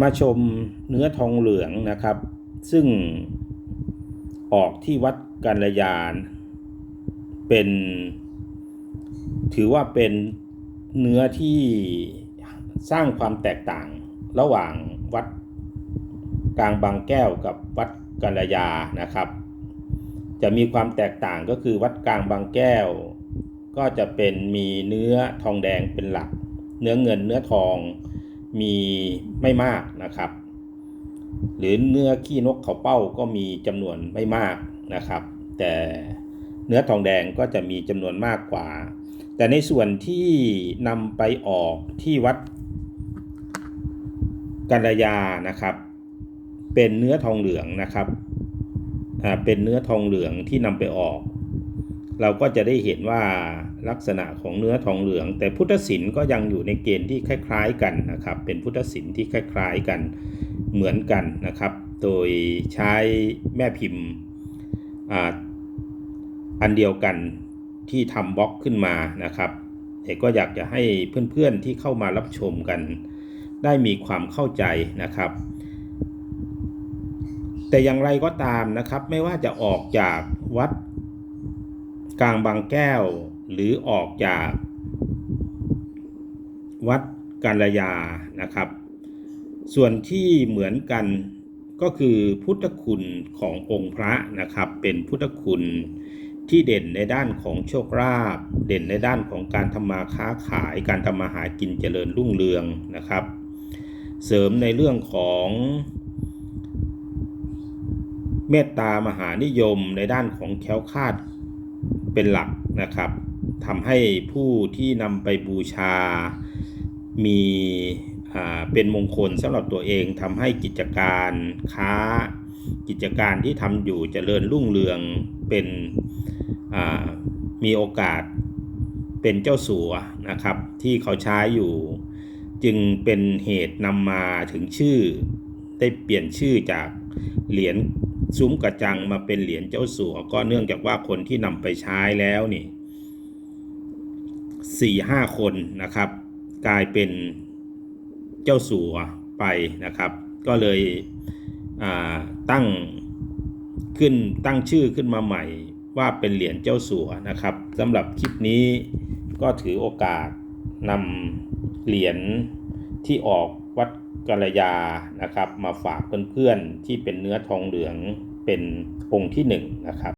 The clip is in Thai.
มาชมเนื้อทองเหลืองนะครับ ซึ่งออกที่วัดกัลยาณเป็น ถือว่าเป็นเนื้อที่สร้างความแตกต่างระหว่างวัดกลางบางแก้วกับวัดกัลยานะครับ จะมีความแตกต่างก็คือวัดกลางบางแก้ว ก็จะเป็นมีเนื้อทองแดงเป็นหลัก เนื้อเงินเนื้อทอง มีไม่มากนะครับ หรือเนื้อขี้นกเขาเป้าก็มีจำนวนไม่มากนะครับ แต่เนื้อทองแดงก็จะมีจำนวนมากกว่า แต่ในส่วนที่นำไปออกที่วัดกัลยานะครับ เป็นเนื้อทองเหลืองนะครับอ่าเป็นเนื้อทองเหลืองที่นำไปออก เราก็จะได้เห็นว่าลักษณะของเนื้อทองเหลือง แต่พุทธศิลป์ก็ยังอยู่ในเกณฑ์ที่คล้าย ๆ กันนะครับ เป็นพุทธศิลป์ที่คล้าย ๆกันเหมือนกันนะครับ โดยใช้แม่พิมพ์อันเดียวกันที่ทำบล็อกขึ้นมานะครับเอกก็อยากจะให้เพื่อนๆที่เข้ามารับชมกัน ได้มีความเข้าใจนะครับ แต่อย่างไรก็ตามนะครับ ไม่ว่าจะออกจากวัด กลางบางแก้ว หรือออกจาก วัดกาลยานะครับ ส่วนที่เหมือนกันก็คือพุทธคุณขององค์พระนะครับ เป็นพุทธคุณที่เด่นในด้านของโชคลาภเด่นในด้านของการทำมาค้าขาย การทำมาหากินเจริญรุ่งเรืองนะครับ เสริมในเรื่องของเมตตามหานิยมในด้านของแค้วคาด เป็นหลักนะครับทำให้ผู้ที่นำไปบูชา มีเป็นมงคลสำหรับตัวเองทำให้กิจการค้ากิจการที่ทำอยู่เจริญรุ่งเรืองเป็นมีโอกาสเป็นเจ้าสัวนะครับ ที่เขาใช้อยู่ จึงเป็นเหตุนำมาถึงชื่อ ได้เปลี่ยนชื่อจากเหรียญ ซุ้มกระจังมาเป็นเหรียญเจ้าสัวก็เนื่องจากว่าคนที่นำไปใช้แล้วนี่สี่ห้าคนนะครับ กลายเป็นเจ้าสัวไปนะครับ ก็เลยตั้งขึ้นตั้งชื่อขึ้นมาใหม่ว่าเป็นเหรียญเจ้าสัวนะครับสำหรับคลิปนี้ก็ถือโอกาสนำเหรียญที่ออกวัด กัลยานะครับ มาฝากเพื่อนๆที่เป็นเนื้อทองเหลืองเป็นองค์ที่หนึ่งนะครับ